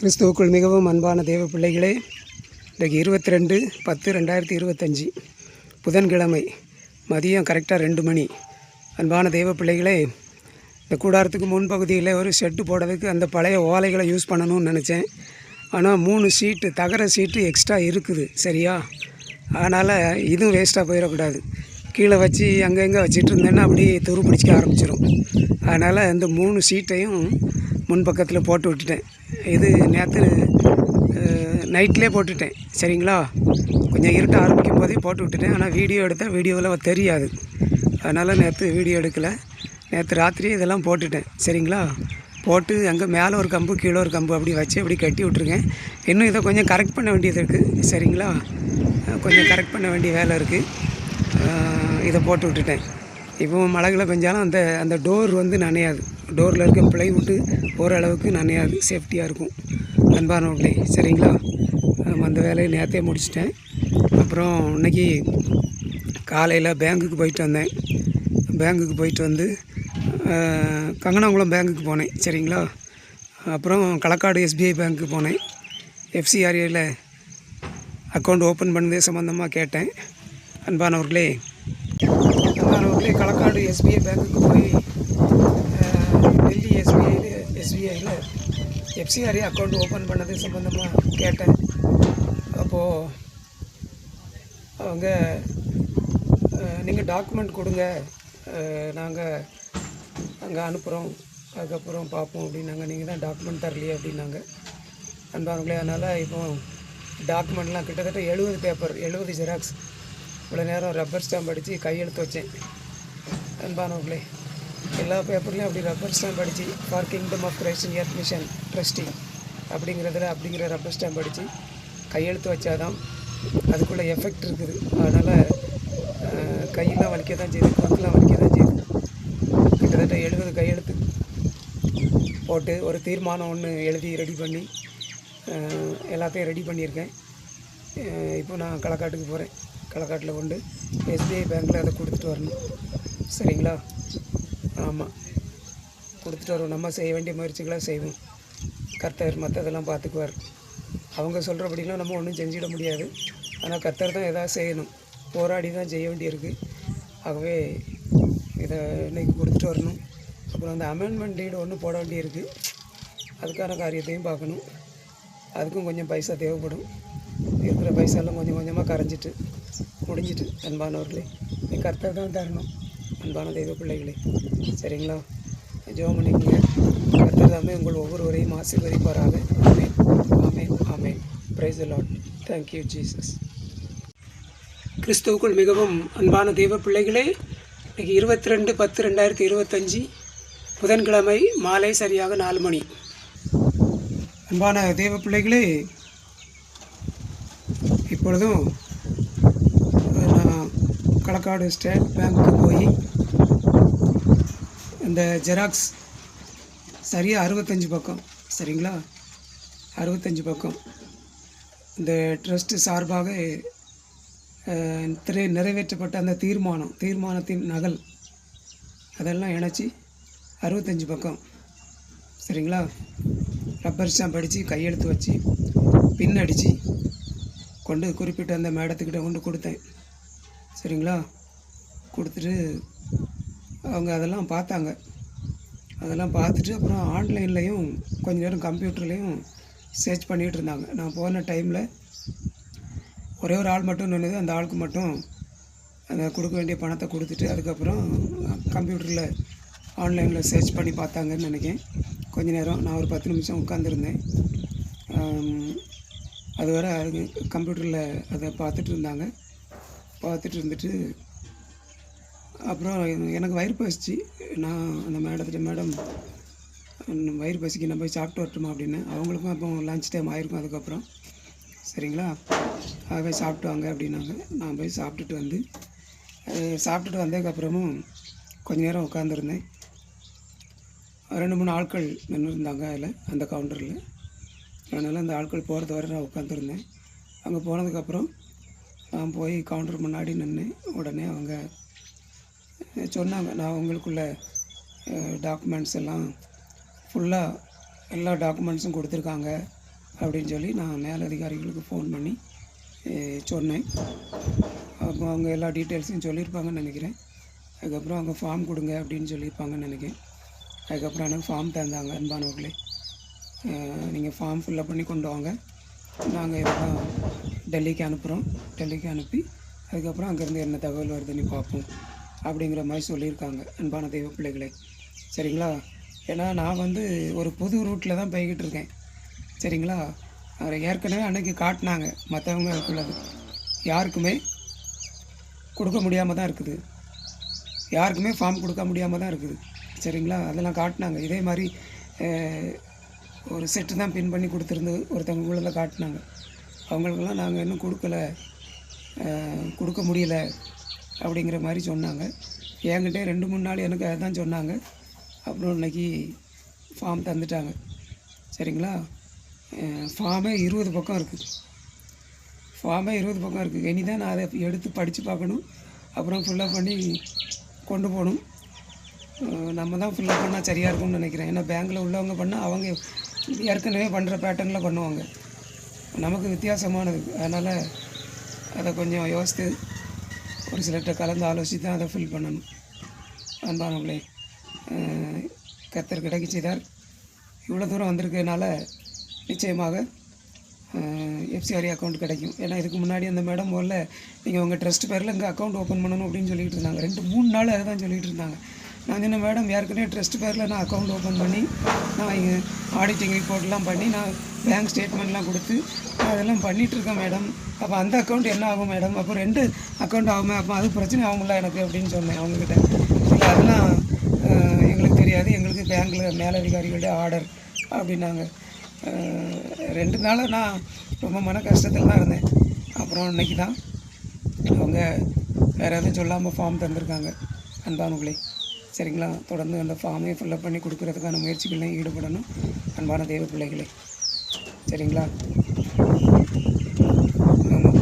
கிறிஸ்துவுக்குள் மிகவும் அன்பான தேவ பிள்ளைகளே இன்றைக்கு இருபத்தி ரெண்டு பத்து ரெண்டாயிரத்தி இருபத்தஞ்சி புதன்கிழமை மதியம் கரெக்டாக ரெண்டு மணி. அன்பான தெய்வ பிள்ளைகளே இந்த கூடாரத்துக்கு முன்பகுதியில் ஒரு ஷெட்டு போடுறதுக்கு அந்த பழைய ஓலைகளை யூஸ் பண்ணணும்னு நினச்சேன். ஆனால் மூணு சீட்டு தகர சீட்டு எக்ஸ்ட்ரா இருக்குது சரியா? அதனால் இதுவும் வேஸ்ட்டாக போயிடக்கூடாது. கீழே வச்சு அங்கங்கே வச்சுட்டு இருந்தேன்னா அப்படியே துரு பிடிச்சிக்க ஆரம்பிச்சிடும் அதனால் இந்த மூணு சீட்டையும் முன்பக்கத்தில் போட்டு விட்டுட்டேன். இது நேற்று நைட்லேயே போட்டுட்டேன். சரிங்களா? கொஞ்சம் இருட்ட ஆரம்பிக்கும் போதே போட்டு விட்டுட்டேன். ஆனால் வீடியோ எடுத்தால் வீடியோவில் தெரியாது. அதனால் நேற்று வீடியோ எடுக்கலை. நேற்று ராத்திரி இதெல்லாம் போட்டுட்டேன். சரிங்களா? போட்டு அங்கே மேலே ஒரு கம்பு கீழே ஒரு கம்பு அப்படி வச்சு அப்படி கட்டி விட்ருக்கேன் இன்னும் இதை கொஞ்சம் கரெக்ட் பண்ண வேண்டியது இருக்குது சரிங்களா? கொஞ்சம் கரெக்ட் பண்ண வேண்டிய வேலை இருக்குது இதை போட்டு விட்டுட்டேன். இப்போ மழைகளை பெஞ்சாலும் அந்த அந்த டோர் வந்து நனையாது. டோரில் இருக்க பிளைவுட்டு ஓரளவுக்கு நனையாது சேஃப்டியாக இருக்கும். அன்பானவர்களே சரிங்களா? அந்த வேலையை நேற்றே முடிச்சிட்டேன். அப்புறம் இன்னைக்கு காலையில் பேங்குக்கு போயிட்டு வந்தேன். பேங்குக்கு போயிட்டு வந்து கங்கனாங்குளம் பேங்குக்கு போனேன் சரிங்களா? அப்புறம் களக்காடு எஸ்பிஐ பேங்க்கு போனேன். எஃப்சிஆர்ஏயில் அக்கௌண்ட் ஓப்பன் பண்ணது சம்மந்தமாக கேட்டேன். அன்பானவர்களே அன்பானவர்களே களக்காடு எஸ்பிஐ பேங்க்குக்கு போய் எஸ்பிஐயில் எஸ்பிஐயில் எஃப்சிஆர்ஏ அக்கௌண்ட் ஓப்பன் பண்ணது சம்மந்தமாக கேட்டேன். அப்போது அவங்க நீங்கள் டாக்குமெண்ட் கொடுங்க. நாங்கள் அங்கே அனுப்புகிறோம் அதுக்கப்புறம் பார்ப்போம் அப்படின்னாங்க. நீங்கள் தான் டாக்குமெண்ட் தரலையே அப்படின்னாங்க. அன்பாங்களே அதனால் இப்போ டாக்குமெண்ட்லாம் கிட்டத்தட்ட எழுபது பேப்பர் எழுபது ஜெராக்ஸ் இவ்வளோ நேரம் ரப்பர் ஸ்டாம்ப் அடித்து கையெழுத்து வச்சேன். அன்பானவர்களே எல்லா பேப்பர்லையும் அப்படி ரப்பர் ஸ்டாம்ப் அடித்து for kingdom of Christ year mission trustee அப்படிங்கிறதுல அப்படிங்கிற ரப்பர் ஸ்டாம்ப் அடித்து கையெழுத்து வச்சாதான் அதுக்குள்ளே எஃபெக்ட் இருக்குது. அதனால் கையெல்லாம் வலிக்க தான் செய்யுது கணக்கெலாம் வலிக்க தான் செய்யுது. கிட்டத்தட்ட எழுபது கையெழுத்து போட்டு ஒரு தீர்மானம் ஒன்று எழுதி ரெடி பண்ணி எல்லாத்தையும் ரெடி பண்ணியிருக்கேன். இப்போ நான் களக்காட்டுக்கு போகிறேன் களக்காட்டில் கொண்டு எஸ்பிஐ பேங்க்கில் அதை கொடுத்துட்டு வரணும். சரிங்களா? ஆமாம் கொடுத்துட்டு வருவோம் நம்ம செய்ய வேண்டிய முயற்சிகளாக செய்வோம். கர்த்தர் மற்றதெல்லாம் பார்த்துக்குவார். அவங்க சொல்கிறபடிலாம் நம்ம ஒன்றும் செஞ்சிட முடியாது. ஆனால் கர்த்தர் தான் எதாவது செய்யணும். போராடி தான் செய்ய வேண்டியிருக்கு. ஆகவே இதை இன்றைக்கி கொடுத்துட்டு வரணும். அப்புறம் அந்த அமெண்ட்மெண்ட் டீடு ஒன்று போட வேண்டியிருக்கு. அதுக்கான காரியத்தையும் பார்க்கணும். அதுக்கும் கொஞ்சம் பைசா தேவைப்படும். இருக்கிற பைசாலாம் கொஞ்சம் கொஞ்சமாக கரைஞ்சிட்டு முடிஞ்சிட்டு அன்பானவர்களே நீ கர்த்தர் தான் தரணும். அன்பான தெய்வ பிள்ளைகளே சரிங்களா? ஜோம் பண்ணிக்கங்க கர்த்தர் உங்கள் ஒவ்வொருவரையும் ஆசீர்வதிப்பாராக. ஆமேன் ஆமேன் ஆமேன். Praise Lord thank you Jesus கிறிஸ்துவுக்குள் மிகவும் அன்பான தெய்வ பிள்ளைகளே இன்றைக்கி இருபத்தி ரெண்டு பத்து ரெண்டாயிரத்தி இருபத்தஞ்சி புதன்கிழமை மாலை சரியாக நாலு மணி. அன்பான தெய்வ பிள்ளைகளே இப்பொழுதும் களக்காடு ஸ்டேட் பேங்க்கு போய் இந்த ஜெராக்ஸ் சரியாக அறுபத்தஞ்சு பக்கம் சரிங்களா? அறுபத்தஞ்சு பக்கம். இந்த ட்ரஸ்ட்டு சார்பாக திரை நிறைவேற்றப்பட்ட அந்த தீர்மானம் தீர்மானத்தின் நகல் அதெல்லாம் இணைச்சி அறுபத்தஞ்சு பக்கம் சரிங்களா? ரப்பர் ஸ்டாம்ப் அடித்து கையெழுத்து வச்சு பின் அடித்து கொண்டு குறிப்பிட்ட அந்த மேடத்துக்கிட்ட கொண்டு கொடுத்தேன். சரிங்களா? கொடுத்துட்டு அவங்க அதெல்லாம் பார்த்தாங்க. அதெல்லாம் பார்த்துட்டு அப்புறம் ஆன்லைன்லேயும் கொஞ்ச நேரம் கம்ப்யூட்டர்லேயும் சர்ச் பண்ணிகிட்டு இருந்தாங்க. நான் போன டைமில் ஒரே ஒரு ஆள் மட்டும் நின்றுது அந்த ஆளுக்கு மட்டும் அந்த கொடுக்க வேண்டிய பணத்தை கொடுத்துட்டு அதுக்கப்புறம் கம்ப்யூட்டரில் ஆன்லைனில் சர்ச் பண்ணி பார்த்தாங்கன்னு நினைக்கேன் கொஞ்ச நேரம் நான் ஒரு பத்து நிமிஷம் உட்காந்துருந்தேன் அது வரை அது கம்ப்யூட்டரில் அதை பார்த்துட்டு இருந்தாங்க. பார்த்துட்டு இருந்துட்டு அப்புறம் எனக்கு வயிறு பசிச்சு. நான் அந்த மேடத்திட்ட மேடம் வயிறு பசிக்கு நான் போய் சாப்பிட்டு வரட்டுமா? அப்படின்னு. அவங்களுக்கும் அப்போ லஞ்ச் டைம் ஆயிருக்கும் அதுக்கப்புறம். சரிங்களா? ஆகவே சாப்பிட்டு வாங்க அப்படின்னாங்க. நான் போய் சாப்பிட்டுட்டு வந்து சாப்பிட்டுட்டு வந்ததுக்கப்புறமும் கொஞ்ச நேரம் உட்காந்துருந்தேன் ரெண்டு மூணு ஆட்கள் நின்று இருந்தாங்க அதில் அந்த கவுண்டரில் அதனால் அந்த ஆட்கள் போகிறது வரை நான் உட்காந்துருந்தேன் அங்கே போனதுக்கப்புறம் நான் போய் கவுண்டர் முன்னாடி நின்று உடனே அவங்க சொன்னாங்க. நான் உங்களுக்குள்ள டாக்குமெண்ட்ஸ் எல்லாம் ஃபுல்லாக எல்லா டாக்குமெண்ட்ஸும் கொடுத்துருக்காங்க அப்படின்னு சொல்லி நான் மேலதிகாரிகளுக்கு ஃபோன் பண்ணி சொன்னேன். அப்போ அவங்க எல்லா டீட்டெயில்ஸையும் சொல்லியிருப்பாங்கன்னு நினைக்கிறேன். அதுக்கப்புறம் அவங்க ஃபார்ம் கொடுங்க அப்படின்னு சொல்லியிருப்பாங்கன்னு நினைக்கிறேன். அதுக்கப்புறம் எனக்கு ஃபார்ம் தந்தாங்க அன்பானவர்களே. நீங்கள் ஃபார்ம் ஃபில்லப் பண்ணி கொண்டு வாங்க. நாங்கள் இதெல்லாம் டெல்லிக்கு அனுப்புகிறோம் டெல்லிக்கு அனுப்பி அதுக்கப்புறம் அங்கேருந்து என்ன தகவல் வருதுன்னு பார்ப்போம். அப்படிங்கிற மாதிரி சொல்லியிருக்காங்க அன்பான தெய்வ பிள்ளைகளே. சரிங்களா? ஏன்னா நான் வந்து ஒரு புது ரூட்டில் தான் போய்கிட்டு இருக்கேன். சரிங்களா? ஏற்கனவே அன்னைக்கு காட்டினாங்க மற்றவங்க இருக்குள்ளது யாருக்குமே கொடுக்க முடியாமல் தான் இருக்குது. யாருக்குமே ஃபார்ம் கொடுக்க முடியாமல் தான் இருக்குது. சரிங்களா? அதெல்லாம் காட்டினாங்க. இதே மாதிரி ஒரு செட்டு தான் பின் பண்ணி கொடுத்துருந்து ஒருத்தவங்க உள்ள காட்டினாங்க. அவங்களுக்கெல்லாம் நாங்கள் இன்னும் கொடுக்கல கொடுக்க முடியல அப்படிங்கிற மாதிரி சொன்னாங்க. என்கிட்ட ரெண்டு மூணு நாள் எனக்கு அதுதான் சொன்னாங்க. அப்புறம் இன்றைக்கி ஃபார்ம் தந்துட்டாங்க. சரிங்களா? ஃபார்மே இருபது பக்கம் இருக்குது ஃபார்மே இருபது பக்கம் இருக்குது இனி தான் நான் அதை எடுத்து படித்து பார்க்கணும். அப்புறம் ஃபுல்லாக பண்ணி கொண்டு போகணும். நம்ம தான் ஃபுல்லாக பண்ணால் சரியாக இருக்கும்னு நினைக்கிறேன். ஏன்னா பேங்க்கில் உள்ளவங்க பண்ணால் அவங்க ஏற்கனவே பண்ணுற பேட்டர்னில் பண்ணுவாங்க. நமக்கு வித்தியாசமானது. அதனால் அதை கொஞ்சம் யோசித்து ஒரு சிலர்கிட்ட கலந்து ஆலோசித்து தான் அதை ஃபில் பண்ணணும். அன்பானவங்களே கத்தர் கர்த்தர் கிடைக்க செய்தார். இவ்வளோ தூரம் வந்திருக்கனால நிச்சயமாக எஃப்சிஆர்இ அக்கௌண்ட் கிடைக்கும். ஏன்னா இதுக்கு முன்னாடி அந்த மேடம் போல நீங்கள் உங்கள் ட்ரஸ்ட் பேரில் இங்கே அக்கௌண்ட் ஓப்பன் பண்ணணும் அப்படின்னு சொல்லிகிட்டு இருந்தாங்க. ரெண்டு மூணு நாள் அதை தான் சொல்லிகிட்டு இருந்தாங்க. நான் சொன்ன மேடம் ஏற்கனவே ட்ரஸ்ட் பேரில் நான் அக்கௌண்ட் ஓப்பன் பண்ணி நான் இங்கே ஆடிட்டிங் ரிப்போர்ட்லாம் பண்ணி நான் பேங்க் ஸ்டேட்மெண்ட்லாம் கொடுத்து நான் அதெல்லாம் பண்ணிகிட்ருக்கேன் மேடம் அப்போ அந்த அக்கௌண்ட் என்ன ஆகும் மேடம் அப்போ ரெண்டு அக்கௌண்ட் ஆகுமே அப்போ அது பிரச்சனை ஆகும்ல எனக்கு அப்படின்னு சொன்னேன் அவங்கக்கிட்ட இல்லை அதெல்லாம் எங்களுக்கு தெரியாது. எங்களுக்கு பேங்க்கில் மேலதிகாரிகளுடைய ஆர்டர் அப்படின்னாங்க. ரெண்டு நாளாக நான் ரொம்ப மன கஷ்டத்தில் தான் இருந்தேன். அப்புறம் இன்னைக்கு தான் அவங்க வேறு எதுவும் சொல்லாமல் ஃபார்ம் தந்திருக்காங்க. அன்பானுங்களே சரிங்களா? தொடர்ந்து அந்த ஃபார்மையும் ஃபில்லப் பண்ணி கொடுக்குறதுக்கான முயற்சிகளையும் ஈடுபடணும். அன்பான தெய்வ பிள்ளைகளே. சரிங்களா? ஆமாம்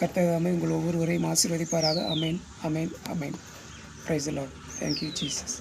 கர்த்தக அமை உங்கள் ஒவ்வொருவரையும் ஆசீர்வதிப்பாராக. அமேன் அமேன் அமேன் praise Lord thank you Jesus